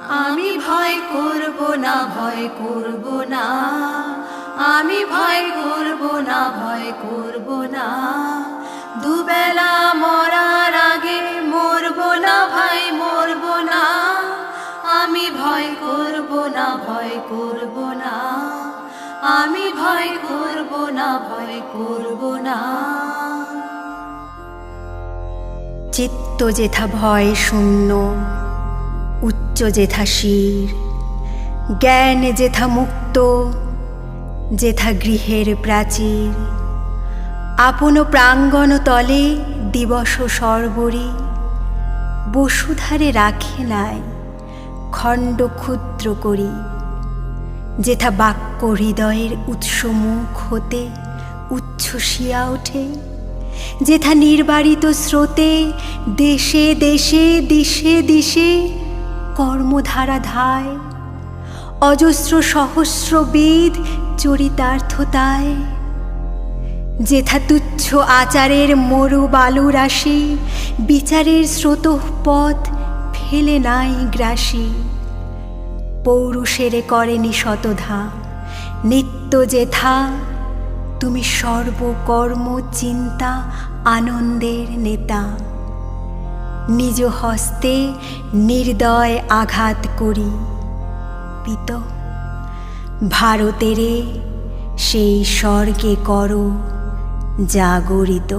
আমি ভয় করব না, ভয় করব না। আমি ভয় করব না, ভয় করব না। দুবেলা মরার আগে মরব না, ভাই, মরব না। আমি ভয় করব না, ভয় করব না। আমি ভয় করব না, ভয় করব না। চিত্ত যেথা ভয় শূন্য উচ্চ যেথা শির, জ্ঞান যেথা মুক্ত, যেথা গৃহের প্রাচীর। আপন প্রাঙ্গণ তলে দিবস সর্বরী, বসুধারে রাখে নাই খণ্ড ক্ষুদ্র করি। যেথা বাক্য হৃদয়ের উৎস মুখ হতে উচ্ছ্বসিয়া ওঠে, যেথা নির্বারিত স্রোতে দেশে দেশে দিশে দিশে কর্মধারা ধায় অজস্র সহস্র বেদ চরিতার্থতায়। যেথা তুচ্ছ আচারের মরু বালু রাশি বিচারের স্রোত পথ ফেলে নাই গ্রাসী। পৌরুষেরে করেনি শতধা নিত্য যেথা, তুমি সর্বকর্ম চিন্তা আনন্দের নেতা। নিজ হস্তে নির্দয় আঘাত করি। পিত ভারতেরে সেই স্বর্গে করো জাগরিত।